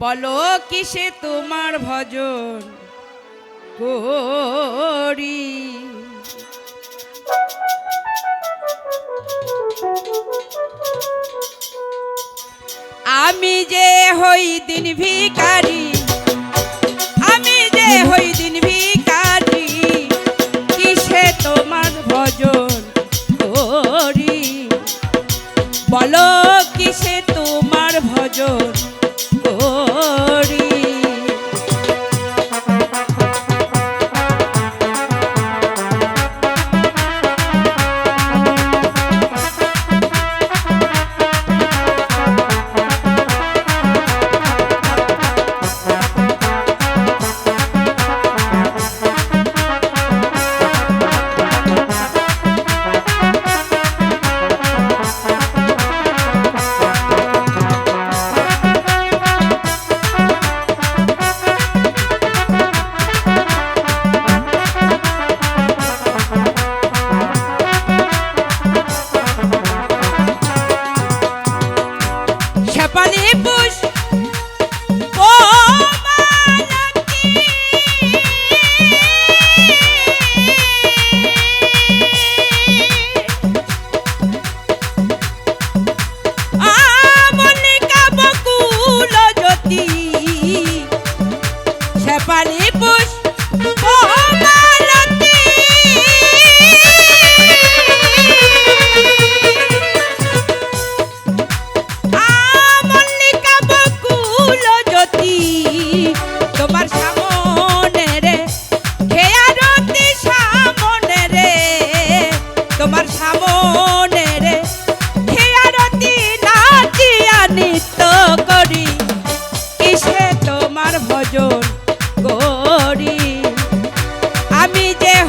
বলো কিসে তোমার ভজন করি? আমি যে হই দিন ভিকারি আমি যে হই দিন ভিকারি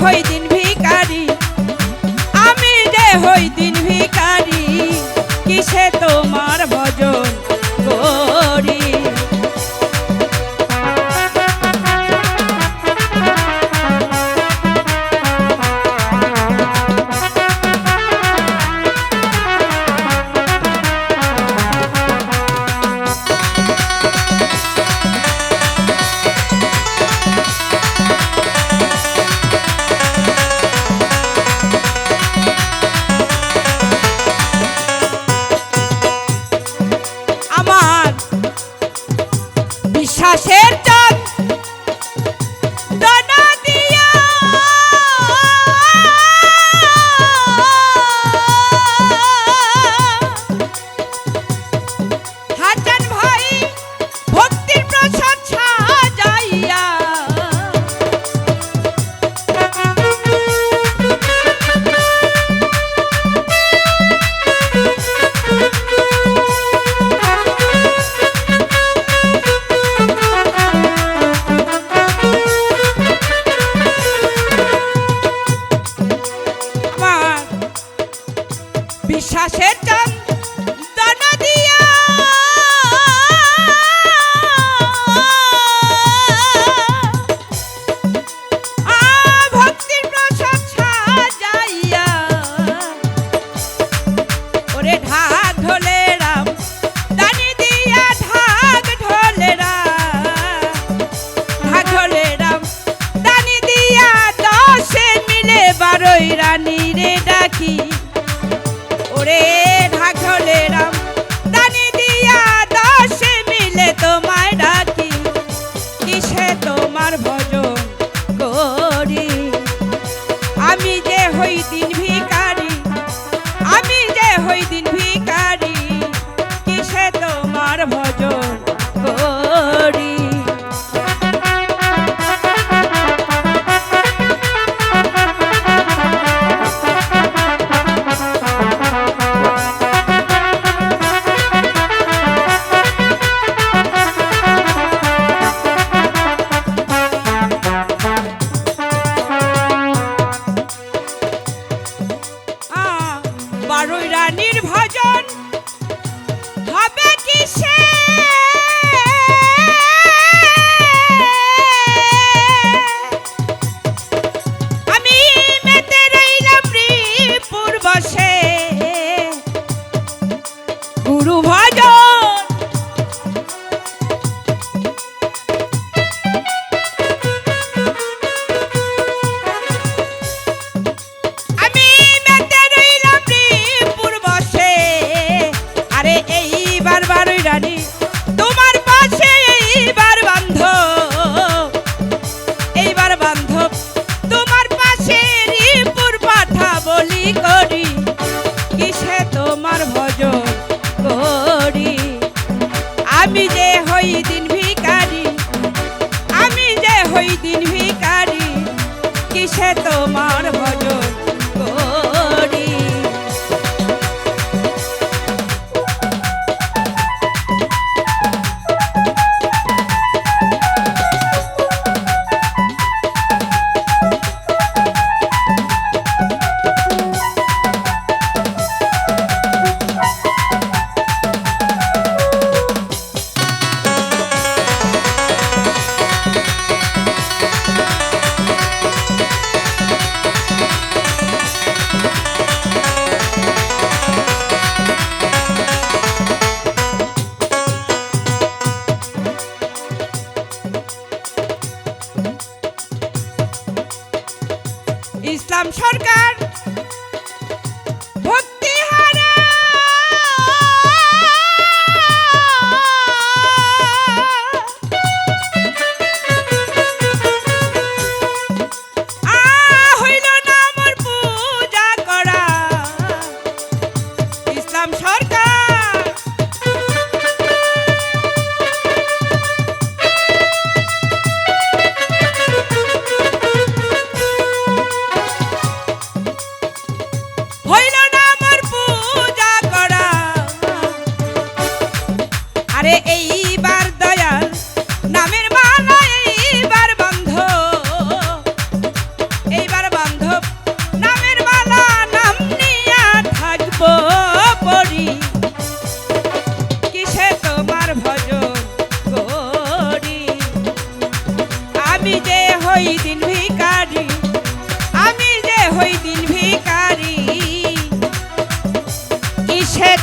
হই দিন ভিকারি আমি যে হই দিন ভিকারি কিসে তোমার ভজন? চাঁদ আর ভজন ভিখারি কিসে তোমার ইসলাম সরকার।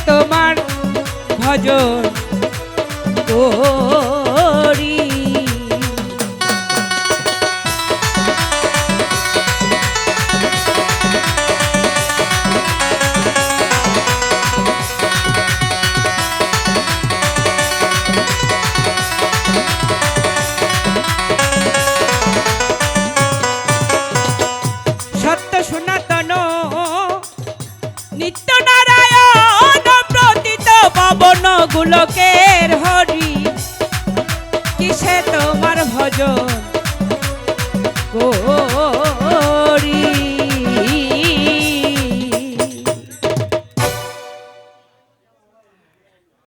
তোমার ভজন। করি নিত্য